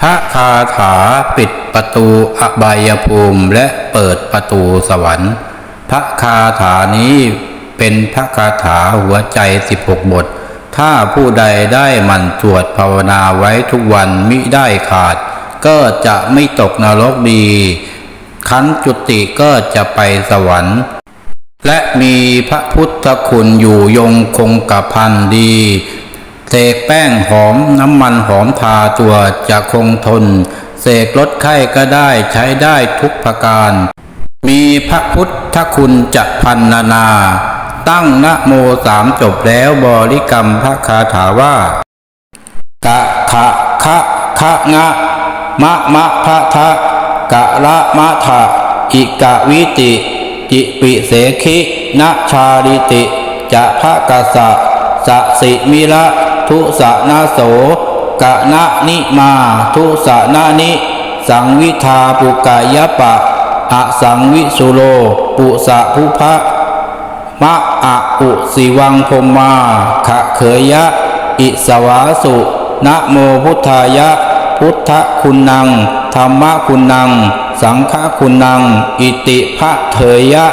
พระคาถาปิดประตูอบายภูมิและเปิดประตูสวรรค์ พระคาถานี้เป็นพระคาถาหัวใจ 16 บท ถ้าผู้ใดได้มันสวดภาวนาไว้ทุกวันมิได้ขาด ก็จะไม่ตกนรกดีคันจุติก็จะไปสวรรค์ และมีพระพุทธคุณอยู่ยงคงกระพันดี เสกแป้งหอมน้ำมันหอมทาตัวจะคงทน เสกลดไข้ก็ได้ใช้ได้ทุกประการ มีพระพุทธคุณจะพันนานา ตั้งนะโมสามจบแล้วบริกรรมพระคาถาว่ากะขะคะคะงะ มะมะพะทะกะละมะทะอิกะวิติ จิปิเสขินะชาลิติ จะพระกะสะสะสิมิระ ทุสะนาโสกะนะนิมาทุสะนานิ สังวิทาปุกายปะอะสังวิสุโล ปุสะภุพะมะอะอุสิวังพรหมาขะเขยยะ อิสวาสุนะโมพุทธายะ พุทธคุณนัง ธรรมคุณนัง สังฆคุณนัง อิติภะเถยะ